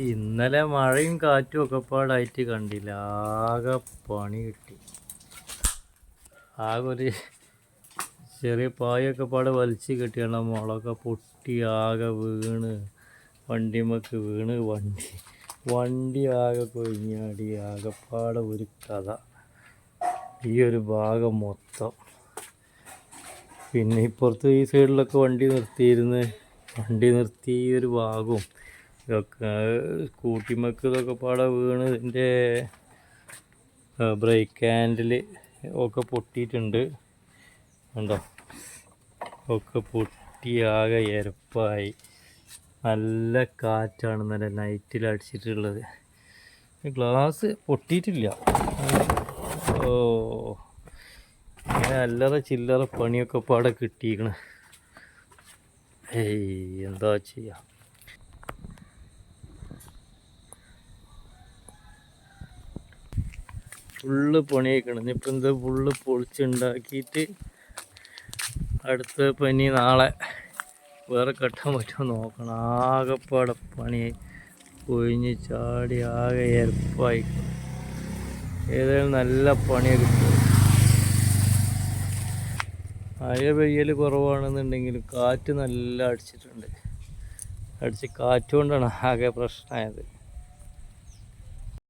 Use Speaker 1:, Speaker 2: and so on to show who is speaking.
Speaker 1: ഇന്നലെ മഴയും കാറ്റും ഒക്കെ പാടായിട്ട് കണ്ടില്ല. ആകെ പണി കിട്ടി. ആകെ ഒരു ചെറിയ പായൊക്കെ പാടെ വലിച്ച് കെട്ടിയാണ്. മുളകൊക്കെ പൊട്ടി ആകെ വീണ്. വണ്ടിമക്ക് വീണ്. വണ്ടി വണ്ടി ആകെ കൊഴിഞ്ഞാടി. ആകെപ്പാടെ ഒരു കഥ. ഈ ഒരു ഭാഗം മൊത്തം. പിന്നെ ഇപ്പുറത്ത് ഈ സൈഡിലൊക്കെ വണ്ടി നിർത്തിയിരുന്ന്. വണ്ടി നിർത്തി ഈ ഒരു ഭാഗവും ഇതൊക്കെ സ്കൂട്ടിമക്ക് ഇതൊക്കെ പാടെ വീണ് ഇതിന്റെ ബ്രേക്ക് ഹാൻഡിൽ ഒക്കെ പൊട്ടിയിട്ടുണ്ട്. ഉണ്ടോ ഒക്കെ പൊട്ടി ആകെ എരപ്പായി. നല്ല കാറ്റാണ് നല്ല നൈറ്റിൽ അടിച്ചിട്ടുള്ളത്. ഗ്ലാസ് പൊട്ടിയിട്ടില്ല. ഓ ഇങ്ങനെ അല്ലറ ചില്ലറ പണിയൊക്കെ പാടെ കിട്ടിയിരിക്കണേ ഏയ് എന്താ ചെയ്യാ? ഫുള്ള് പണിയേക്കണം ഇനിയിപ്പോൾ എന്താ ഫുള്ള് പൊളിച്ചുണ്ടാക്കിയിട്ട് അടുത്ത പനി നാളെ. വേറെ കെട്ടാൻ പറ്റുമോ നോക്കണം. ആകെപ്പാടെ പണി കൊഴിഞ്ഞ് ചാടി ആകെ എരപ്പായി ഏതായാലും നല്ല പണിയൊക്കെ കിട്ടും മഴ പെയ്യൽ കുറവാണെന്നുണ്ടെങ്കിലും കാറ്റ് നല്ല അടിച്ചിട്ടുണ്ട്. അടിച്ച് കാറ്റുകൊണ്ടാണ് ആകെ പ്രശ്നമായത്.